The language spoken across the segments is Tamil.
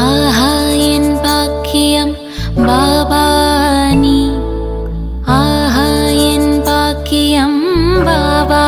ஆஹா என் பாக்கியம் பாபா நீ ஆஹா பாபா.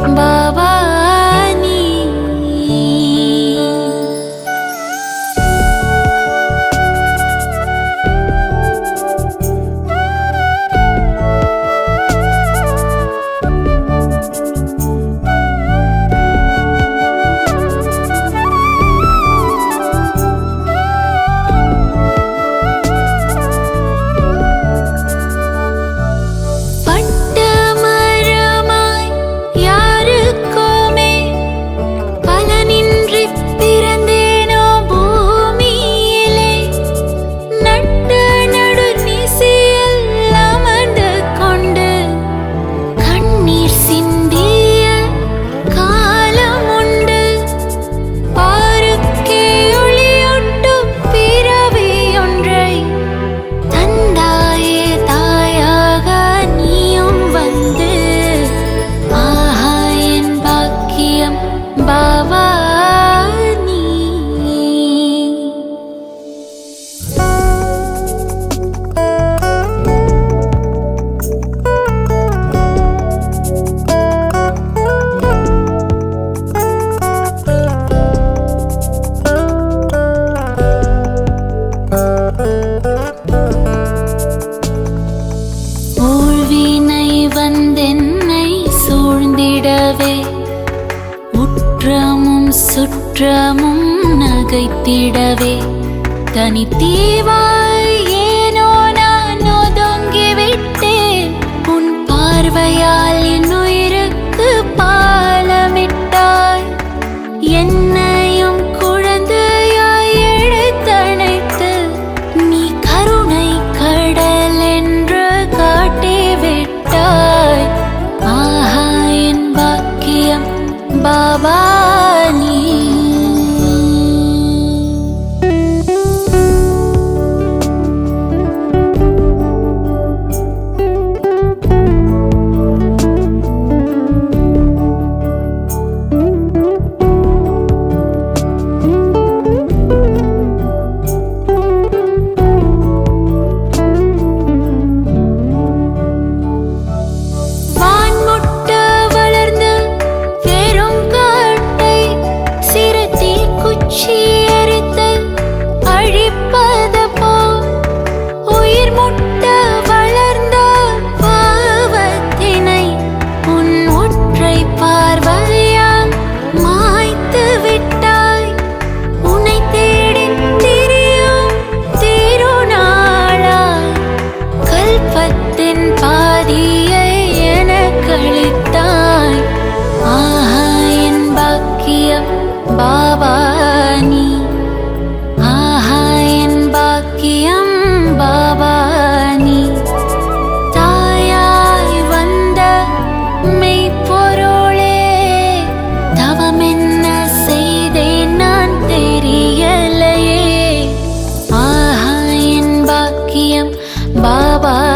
Bye. ஊழ்வினை வந்தென்னை சூழ்ந்திடவே முற்றமும் சுற்றமும் நகைத்திடவே. தனித்தீவாய் ஏனோ நான் ஒதுங்கிவிட்டேன் உன் பார்வையால் bye বাবা